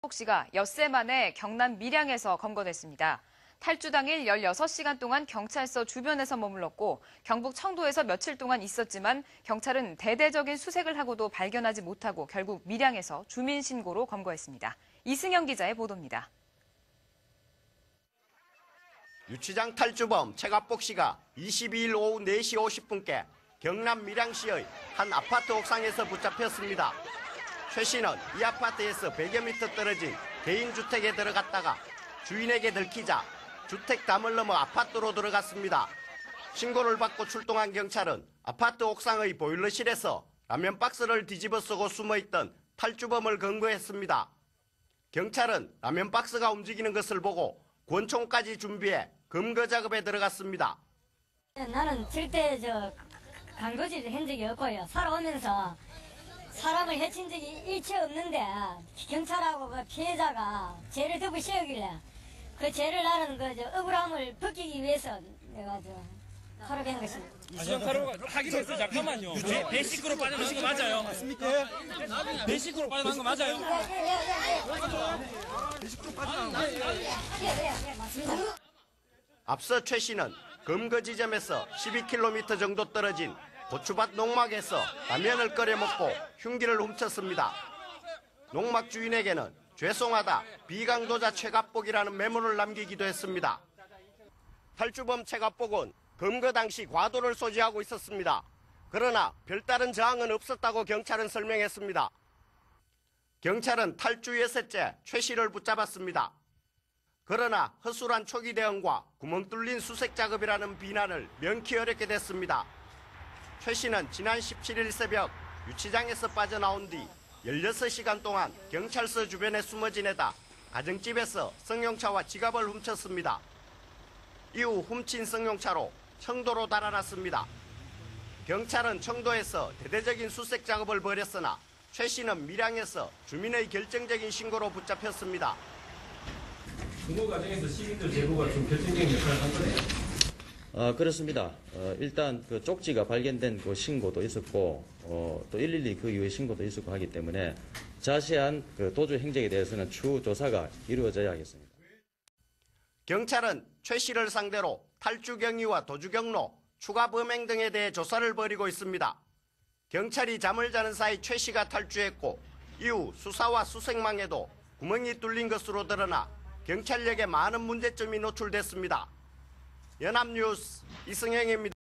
최갑복 씨가 엿새 만에 경남 밀양에서 검거됐습니다. 탈주 당일 16시간 동안 경찰서 주변에서 머물렀고 경북 청도에서 며칠 동안 있었지만 경찰은 대대적인 수색을 하고도 발견하지 못하고 결국 밀양에서 주민 신고로 검거했습니다. 이승영 기자의 보도입니다. 유치장 탈주범 최갑복 씨가 22일 오후 4시 50분께 경남 밀양시의 한 아파트 옥상에서 붙잡혔습니다. 최 씨는 이 아파트에서 100여 미터 떨어진 개인주택에 들어갔다가 주인에게 들키자 주택 담을 넘어 아파트로 들어갔습니다. 신고를 받고 출동한 경찰은 아파트 옥상의 보일러실에서 라면 박스를 뒤집어 쓰고 숨어있던 탈주범을 검거했습니다. 경찰은 라면 박스가 움직이는 것을 보고 권총까지 준비해 검거 작업에 들어갔습니다. 나는 절대 저 강도질을 한 적이 없고요. 살아오면서 사람을 해친 적이 일체 없는데 경찰하고 그 피해자가 죄를 덮어 씌우길래 그 죄를 나는 그 저 억울함을 벗기기 위해서 내가 저 하루한 것입니다. 이수영카로 하기로 했어 잠깐만요. 배, 배식으로 빠져나간 거 맞아요? 맞습니까? 배식으로 빠져나간 거 맞아요? 앞서 최 씨는 검거 지점에서 12km 정도 떨어진 고추밭 농막에서 라면을 끓여 먹고 흉기를 훔쳤습니다. 농막 주인에게는 죄송하다 비강도자 최갑복이라는 메모를 남기기도 했습니다. 탈주범 최갑복은 검거 당시 과도를 소지하고 있었습니다. 그러나 별다른 저항은 없었다고 경찰은 설명했습니다. 경찰은 탈주 여섯째 최 씨를 붙잡았습니다. 그러나 허술한 초기 대응과 구멍 뚫린 수색 작업이라는 비난을 명키 어렵게 됐습니다. 최 씨는 지난 17일 새벽 유치장에서 빠져나온 뒤 16시간 동안 경찰서 주변에 숨어 지내다 가정집에서 승용차와 지갑을 훔쳤습니다. 이후 훔친 승용차로 청도로 달아났습니다. 경찰은 청도에서 대대적인 수색 작업을 벌였으나 최 씨는 밀양에서 주민의 결정적인 신고로 붙잡혔습니다. 중고 과정에서 시민들 제보가 좀 결정적인 역할을 한 거네요. 어, 그렇습니다. 어, 일단 그 쪽지가 발견된 그 신고도 있었고, 어, 또 112 그 이후에 신고도 있었고 하기 때문에 자세한 그 도주 행적에 대해서는 추후 조사가 이루어져야 하겠습니다. 경찰은 최 씨를 상대로 탈주 경위와 도주 경로, 추가 범행 등에 대해 조사를 벌이고 있습니다. 경찰이 잠을 자는 사이 최 씨가 탈주했고 이후 수사와 수색망에도 구멍이 뚫린 것으로 드러나 경찰력에 많은 문제점이 노출됐습니다. 연합뉴스 이승영입니다.